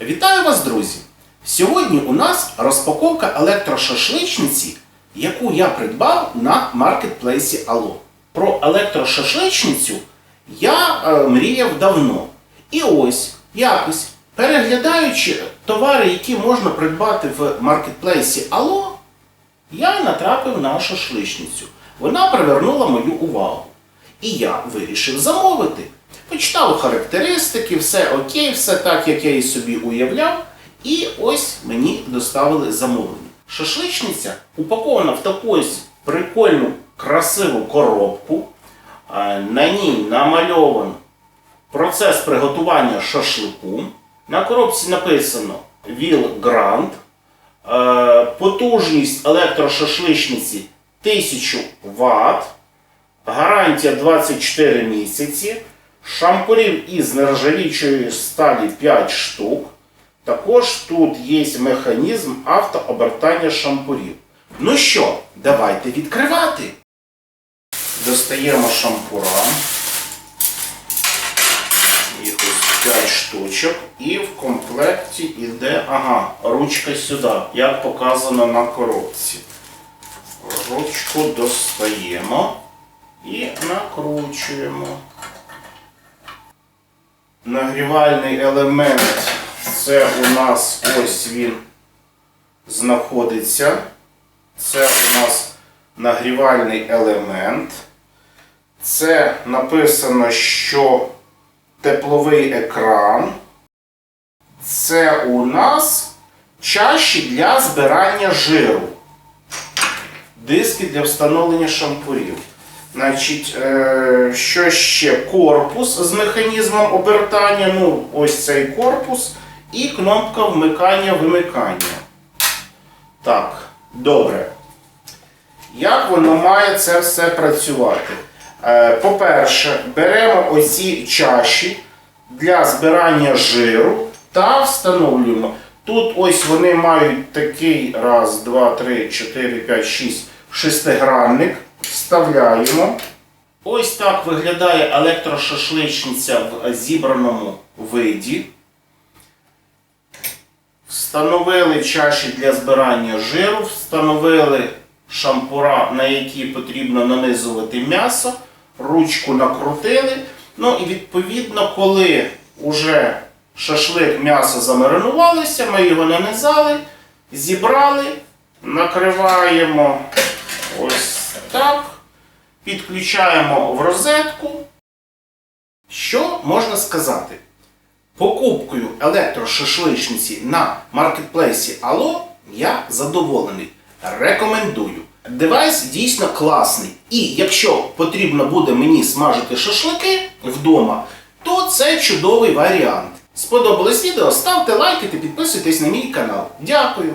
Вітаю вас, друзі! Сьогодні у нас розпаковка електрошашличниці, яку я придбав на маркетплейсі Allo. Про електрошашличницю я е, мріяв давно. І ось якось переглядаючи товари, які можна придбати в маркетплейсі Allo, я натрапив на шашличницю. Вона привернула мою увагу. І я вирішив замовити. Почитав характеристики, все окей, все так, як я і собі уявляв. І ось мені доставили замовлення. Шашличниця упакована в таку прикольну, красиву коробку. На ній намальовано процес приготування шашлику. На коробці написано Will Grand. Е, Потужність електрошашличниці 1000 Вт. Гарантія 24 місяці. Шампурів із нержавічої сталі 5 штук. Також тут є механізм автообертання шампурів. Ну що, давайте відкривати. Достаємо шампура. Їх ось 5 штучок. І в комплекті йде, ага, ручка сюди, як показано на коробці. Ручку достаємо і накручуємо. Нагрівальний елемент це у нас ось він знаходиться. Це у нас нагрівальний елемент. Це написано, що тепловий екран. Це у нас чаші для збирання жиру. Диски для встановлення шампурів. Значить, е, що ще? Корпус з механізмом обертання. Ну, ось цей корпус. І кнопка вмикання-вимикання. Так, добре. Як воно має це все працювати? Е, По-перше, беремо оці чаші для збирання жиру та встановлюємо. Тут ось вони мають такий раз, два, три, чотири, п'ять, шість шестигранник. Вставляємо. Ось так виглядає електрошашличниця в зібраному виді. Встановили чаші для збирання жиру, встановили шампура, на які потрібно нанизувати м'ясо, ручку накрутили. Ну і відповідно, коли вже шашлик м'ясо замаринувалося, ми його нанизали, зібрали, накриваємо ось так, підключаємо в розетку. Що можна сказати? Покупкою електрошашличниці на маркетплейсі Allo я задоволений. Рекомендую. Девайс дійсно класний. І якщо потрібно буде мені смажити шашлики вдома, то це чудовий варіант. Сподобалось відео? Ставте лайки та підписуйтесь на мій канал. Дякую!